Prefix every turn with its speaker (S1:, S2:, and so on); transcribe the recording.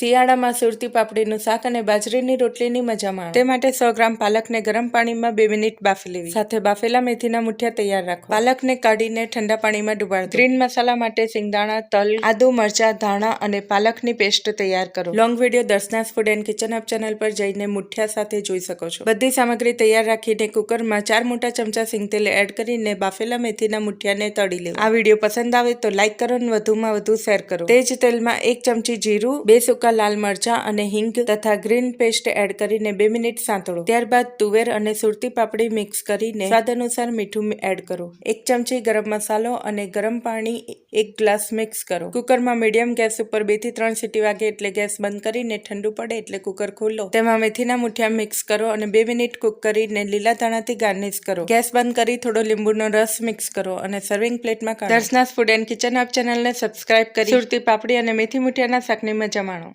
S1: શિયાળામાં સુરતી પાપડીનું શાક અને બાજરીની રોટલીની મજા માણો. તે માટે સો ગ્રામ પાલકને ગરમ પાણીમાં બે મિનિટ બાફી લેવી. સાથે બાફેલા મેથીના મુઠિયા તૈયાર રાખો પાલકને કાઢીને ઠંડા પાણીમાં ડુબાડો. ગ્રીન મસાલા માટે સિંગદાણા, તલ, આદુ, મરચા, ધાણા અને પાલકની પેસ્ટ તૈયાર કરો. Long video Darshana's food and kitchen up channel પર જઈને મુઠિયા સાથે જોઈ શકો છો. બધી સામગ્રી તૈયાર રાખીને કુકરમાં ચાર મોટા ચમચા સિંગતેલ એડ કરીને બાફેલા મેથીના મુઠિયાને તળી લેવું. આ વીડિયો પસંદ આવે તો લાઈક કરો અને વધુમાં વધુ શેર કરો. તે જ તેલમાં એક ચમચી જીરું, બે સૂકા લાલ મરચાં અને હિંગ તથા ગ્રીન પેસ્ટ એડ કરીને બે મિનિટ સાંતળો. ત્યારબાદ તુવેર અને સુરતી પાપડી મિક્સ કરીને સ્વાદ અનુસાર મીઠું એડ કરો. એક ચમચી ગરમ મસાલો અને ગરમ પાણી એક ગ્લાસ મિક્સ કરો. કુકરમાં મીડિયમ ગેસ ઉપર બેથી ત્રણ સીટી વાગે એટલે ગેસ બંધ કરીને ઠંડુ પડે એટલે કુકર ખોલો તેમાં મેથીના મુઠિયા મિક્સ કરો અને બે મિનિટ કુક કરીને લીલા ધાણાથી ગાર્નિશ કરો. ગેસ બંધ કરી થોડો લીંબુનો રસ મિક્સ કરો અને સર્વિંગ પ્લેટમાં કાઢો. દર્શનાસ ફૂડ એન્ડ કિચન અપ ચેનલને સબસ્ક્રાઇબ કરી સુરતી પાપડી અને મેથી મુઠિયાના શાકની મજા માણો.